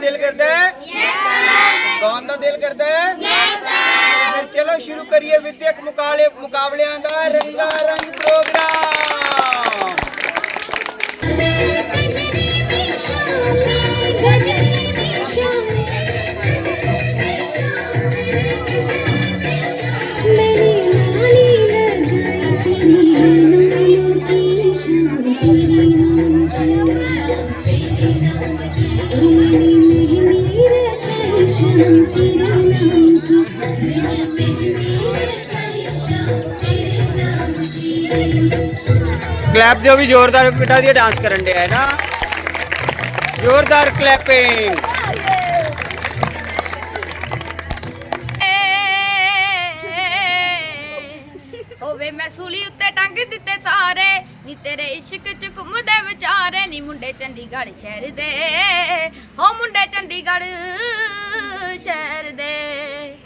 ਦਿਲ ਕਰਦਾ ਹੈ? ਯੈਸ ਗਾਉਣ ਦਾ ਦਿਲ ਕਰਦਾ ਹੈ? ਯੈਸ ਫਿਰ ਚਲੋ ਸ਼ੁਰੂ ਕਰੀਏ ਵਿਦਿਅਕ ਮੁਕਾਬਲੇ ਮੁਕਾਬਲਿਆਂ ਦਾ ਰੰਗਾ ਰੰਗ ਪ੍ਰੋਗਰਾਮ। ਕਲੈਪ ਦਿਓ ਵੀ ਜ਼ੋਰਦਾਰ ਪਿਟਾ ਦੀ ਡਾਂਸ ਕਰਨ ਡਿਆ ਹੈ ਨਾ। ਜ਼ੋਰਦਾਰ ਕਲੈਪਿੰਗ ਹੋਵੇ ਮੈਂ ਸੂਲੀ ਉੱਤੇ ਟੰਗ ਦਿੱਤੇ ਸਾਰੇ। ਨੀ ਤੇਰੇ ਇਸ਼ਕ ਚ ਘੁੰਮਦੇ ਵਿਚਾਰੇ ਨੀ ਮੁੰਡੇ ਚੰਡੀਗੜ੍ਹ ਸ਼ਹਿਰ ਦੇ। ਹੋ ਮੁੰਡੇ ਚੰਡੀਗੜ੍ਹ ਸ਼ਹਿਰ ਦੇ।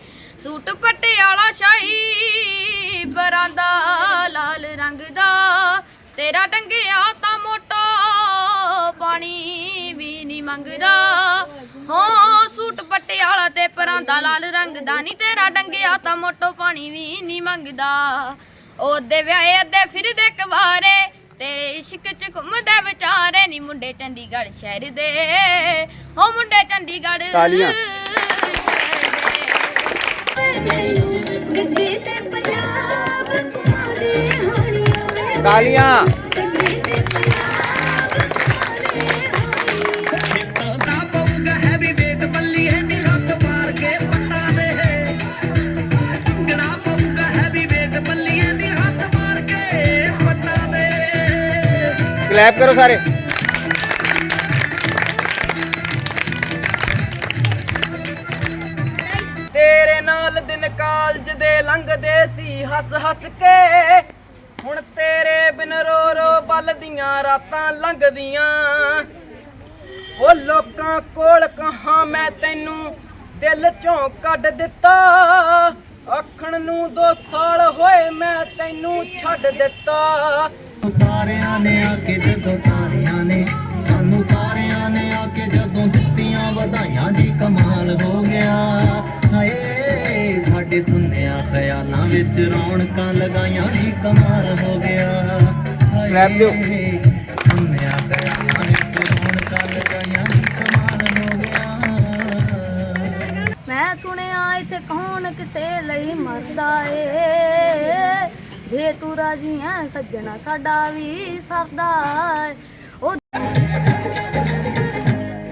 ਸੂਟ ਪਟਿਆਲਾ ਸ਼ਾਹੀ, ਬਰਾਂਦਾ ਲਾਲ ਰੰਗ ਦਾ। ਤੇਰਾ ਡੰਗਿਆ ਤਾਂ ਮੋਟਾ, ਪਾਣੀ ਵੀ ਨਹੀਂ ਮੰਗਦਾ। ਹੋ ਸੂਟ ਪਟਿਆਲਾ ਤੇ ਪਰਾਂਦਾ ਲਾਲ ਰੰਗ ਦਾ। ਨਹੀਂ ਤੇਰਾ ਡੰਗਿਆ ਤਾਂ ਮੋਟੋ, ਪਾਣੀ ਵੀ ਨਹੀਂ ਮੰਗਦਾ। ਉਹਦੇ ਵਿਆਹੇ ਅੱਦੇ ਫਿਰਦੇ ਕਵਾਰੇ ਤੇ ਇਸ਼ਕ ਚ ਘੁੰਮਦੇ ਵਿਚਾਰੇ ਨਹੀਂ ਮੁੰਡੇ ਚੰਡੀਗੜ੍ਹ ਸ਼ਹਿਰ ਦੇ। ਹੋ ਮੁੰਡੇ ਚੰਡੀਗੜ੍ਹ ਤਾਲੀਆਂ। ਤੇ ਪੰਜਾਬ ਹੋਣੀਆਂ ਤਾਲੀਆਂ ਕਲੈਪ ਕਰੋ ਸਾਰੇ। ਤੇਰੇ ਨਾਲ ਦਿਨ ਕਾਲਜ ਦੇ ਲੰਘਦੇ ਸੀ ਹੱਸ ਹੱਸ ਕੇ। ਹੁਣ ਤੇਰੇ ਬਿਨ ਰੋ ਰੋ ਬਲਦੀਆਂ ਰਾਤਾਂ ਲੰਘਦੀਆਂ। ਉਹ ਲੋਕਾਂ ਕੋਲ ਕਹਾ ਮੈਂ ਤੈਨੂੰ ਦਿਲ ਚੋਂ ਕੱਢ ਦਿੱਤਾ। ਆਖਣ ਨੂੰ ਦੋ ਸਾਲ ਹੋਏ ਮੈਂ ਤੈਨੂੰ ਛੱਡ ਦਿੱਤਾ। ਤਾਰਿਆਂ ਨੇ ਆ ਕੇ ਜਦੋਂ ਤਾਰਿਆਂ ਨੇ ਸਾਨੂੰ ਤਾਰਿਆਂ ਨੇ ਆ ਕੇ ਜਦੋਂ ਦਿੱਤੀਆਂ ਵਧਾਈਆਂ ਜੀ ਕਮਾਲ ਹੋ ਗਿਆ। ਹਾਏ ਸਾਡੇ ਸੁੰਨਿਆ ਖਿਆਲਾਂ ਵਿੱਚ ਰੌਣਕਾਂ ਲਗਾਈਆਂ ਜੀ ਕਮਾਲ ਹੋ ਗਿਆ। ਹਾਏ ਸੁੰਨਿਆ ਖਿਆਲਾਂ ਵਿੱਚ ਰੌਣਕਾਂ ਲਗਾਈਆਂ ਜੀ ਕਮਾਲ ਹੋ ਗਿਆ। ਮੈਂ ਸੁਣਿਆ ਇੱਥੇ ਕੌਣ ਕਿਸੇ ਲਈ ਮਰਦਾ ਏ? ਜੇ ਤੂੰ ਰਾਜੀ ਐ ਸੱਜਣਾ, ਸਾਡਾ ਵੀ ਸਰਦਾ ਏ ਉਹ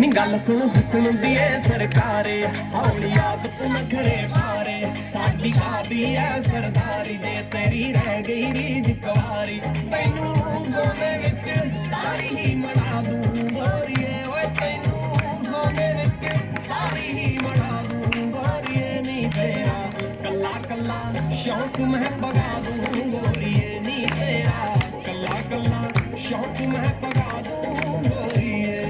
ਨੀ ਗੱਲ ਸੁਣ ਹੁਸਨ ਦੀ ਏ ਸਰਕਾਰੇ, ਹੌਲੀ ਆਦਤ ਨਖਰੇ ਮਾਰੇ। ਸਾਡੀ ਕਾਦੀ ਐ ਸਰਦਾਰੀ ਜੇ ਤੇਰੀ ਰਹਿ ਗਈ ਰੀਜ ਕੁਆਰੀ ਤੈਨੂੰ ਸੋਨੇ ਵਿੱਚ ਸਾਰੀ ਹੀ ਮਨਾ ਦੂੰ ਗੋਰੀਏ। ਓਏ ਤੈਨੂੰ ਸੋਨੇ ਵਿੱਚ ਸਾਰੀ ਹੀ ਮਣਾ ਦੂੰ ਗੋਰੀਏ। ਨਹੀਂ ਤੇਰਾ ਕੱਲਾ ਕੱਲਾ ਸ਼ੌਕ ਮੈਂ ਸ਼ੌਕ ਮੈਂ ਪਗਾ ਦੂੰ ਗੋਰੀਏ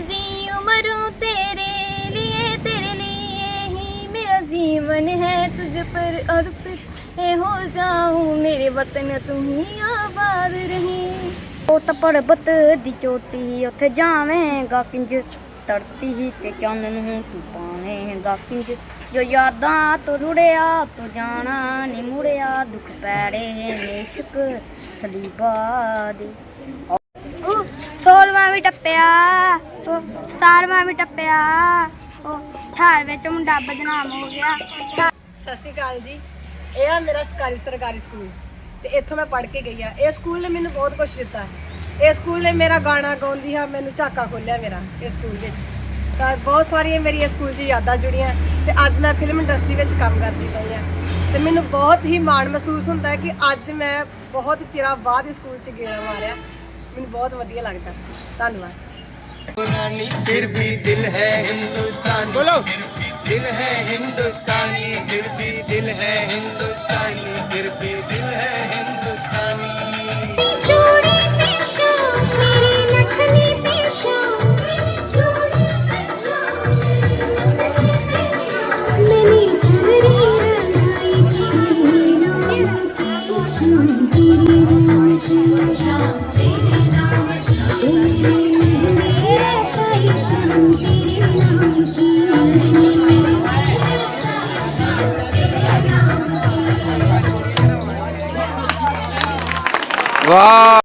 ਜੀ ਉਮਰੂ ਤੇਰੇ ਲਈ ਤੇਰੇ ਲਈ ਹੀ ਮੇਰਾ ਜੀਵਨ ਹੈ ਤੁਝ ਪਰ ਅਰਪਿਤ ਇਹ ਹੋ ਜਾਉਂ ਮੇਰੇ ਵਤਨ ਤੂੰ ਹੀ ਆਬਾਦ ਰਹੀ ਉਤ ਪਰਬਤ ਦੀ ਚੋਟੀ ਉੱਥੇ ਜਾਵੇਂਗਾ ਕਿੰਜ ਧਰਤੀ ਤੇ ਚੰਨ ਨੂੰ ਤੂੰ ਪਾਵੇਂਗਾ ਕਿੰਜ ਜੋ ਯਾਦਾਂ ਤੋਂ ਰੁੜਿਆ ਤੂੰ ਜਾਣਾ ਨੀ ਮੁੜਿਆ, ਦੁੱਖ ਪੈੜੇ ਨਿਸ਼ਕ ਸਲੀਬਾ ਦੇ। ਉਹ ਸੋਲਵਾਂ ਵੀ ਟੱਪਿਆ ਉਹ 17ਵਾਂ ਵੀ ਟੱਪਿਆ ਉਹ 18 ਵਿੱਚ ਮੁੰਡਾ ਬਦਨਾਮ ਹੋ ਗਿਆ। ਸਤਿ ਸ਼੍ਰੀ ਅਕਾਲ ਜੀ। ਇਹ ਆ ਮੇਰਾ ਸਰਕਾਰੀ ਸਰਕਾਰੀ ਸਕੂਲ। ਤੇ ਇੱਥੋਂ ਮੈਂ ਪੜ੍ਹ ਕੇ ਗਈ ਆ। ਇਹ ਸਕੂਲ ਨੇ ਮੈਨੂੰ ਬਹੁਤ ਕੁਝ ਦਿੱਤਾ। ਇਹ ਸਕੂਲ ਨੇ ਮੇਰਾ ਗਾਣਾ ਗਾਉਂਦੀ ਹਾਂ ਮੈਨੂੰ ਝਾਕਾ ਖੋਲਿਆ ਮੇਰਾ ਇਹ ਸਕੂਲ ਵਿੱਚ। ਤਾਂ ਬਹੁਤ ਸਾਰੀਆਂ ਮੇਰੀਆਂ ਸਕੂਲ 'ਚ ਯਾਦਾਂ ਜੁੜੀਆਂ ਤੇ ਅੱਜ ਮੈਂ ਫਿਲਮ ਇੰਡਸਟਰੀ ਵਿੱਚ ਕੰਮ ਕਰਦੀ ਪਈ ਆ ਤੇ ਮੈਨੂੰ ਬਹੁਤ ਹੀ ਮਾਣ ਮਹਿਸੂਸ ਹੁੰਦਾ ਹੈ ਕਿ ਅੱਜ ਮੈਂ ਬਹੁਤ ਚਿਰਾਂ ਬਾਅਦ ਇਸ ਸਕੂਲ 'ਚ ਗੇੜਾ ਮਾਰਿਆ ਮੈਨੂੰ ਬਹੁਤ ਵਧੀਆ ਲੱਗਦਾ ਧੰਨਵਾਦ फिर भी दिल है हिंदुस्तानी बोलो दिल है हिंदुस्तानी फिर भी दिल है हिंदुस्तानी फिर भी दिल है हिंदुस्तानी Wow.